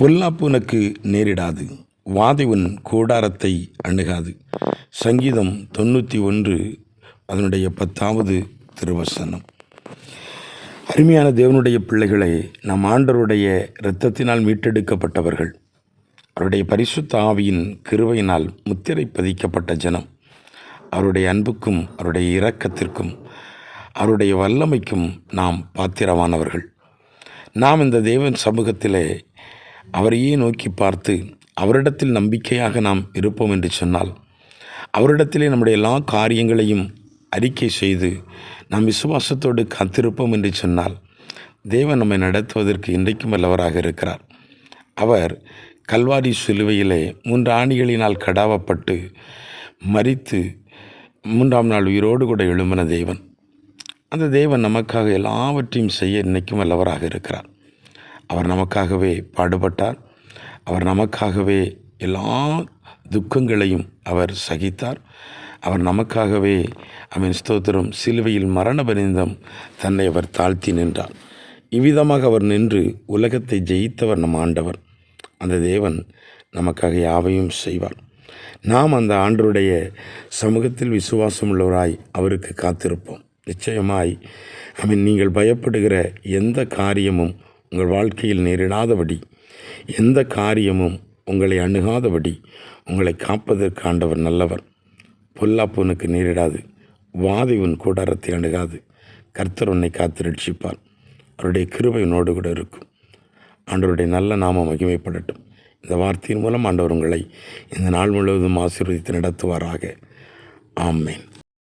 பொல்லாப்பு உனக்கு நேரிடாது. வாதி உன் கூடாரத்தை அணுகாது. சங்கீதம் தொண்ணூற்றி ஒன்று அதனுடைய பத்தாவது திருவசனம். அருமையான தேவனுடைய பிள்ளைகளை நம் ஆண்டருடைய இரத்தத்தினால் மீட்டெடுக்கப்பட்டவர்கள் அவருடைய பரிசுத்த ஆவியின் கிருவையினால் முத்திரை பதிக்கப்பட்ட ஜனம் அவருடைய அன்புக்கும் அவருடைய இரக்கத்திற்கும் அவருடைய வல்லமைக்கும் நாம் பாத்திரமானவர்கள். நாம் இந்த தேவன் சமூகத்திலே அவரையே நோக்கி பார்த்து அவரிடத்தில் நம்பிக்கையாக நாம் இருப்போம் என்று சொன்னால் அவரிடத்திலே நம்முடைய எல்லா காரியங்களையும் அறிக்கை செய்து நாம் விசுவாசத்தோடு காத்திருப்போம் என்று சொன்னால் தேவன் நம்மை நடத்துவதற்கு இன்றைக்கும் வல்லவராக இருக்கிறார். அவர் கல்வாரி சிலுவையிலே மூன்று ஆணிகளினால் கடாவப்பட்டு மறித்து மூன்றாம் நாள் உயிரோடு கூட எழும்பின தேவன். அந்த தேவன் நமக்காக எல்லாவற்றையும் செய்ய இன்றைக்கும் வல்லவராக இருக்கிறார். அவர் நமக்காகவே பாடுபட்டார். அவர் நமக்காகவே எல்லா துக்கங்களையும் அவர் சகித்தார். அவர் நமக்காகவே அவன் ஸ்தோத்திரம். சிலுவையில் மரண பரிந்தம் தன்னை அவர் தாழ்த்தி நின்றார். இவ்விதமாக அவர் நின்று உலகத்தை ஜெயித்தவர் நம் ஆண்டவர். அந்த தேவன் நமக்காக யாவையும் செய்வார். நாம் அந்த ஆண்டருடைய சமூகத்தில் விசுவாசம் உள்ளவராய் அவருக்கு காத்திருப்போம். நிச்சயமாய் அவன் நீங்கள் பயப்படுகிற எந்த காரியமும் உங்கள் வாழ்க்கையில் நேரிடாதபடி எந்த காரியமும் உங்களை அணுகாதபடி உங்களை காப்பதற்கு ஆண்டவர் நல்லவர். பொல்லாப்பு உனக்கு நேரிடாது. வாதை உன் கூடாரத்தை அணுகாது. கர்த்தர் உன்னை காத்து ரட்சிப்பார். அவருடைய கிருபை உன்னோடு கூட இருக்கும். ஆண்டவருடைய நல்ல நாமம் மகிமைப்படட்டும். இந்த வார்த்தையின் மூலம் ஆண்டவர் உங்களை இந்த நாள் முழுவதும் ஆசீர்வதித்து நடத்துவாராக. ஆமேன்.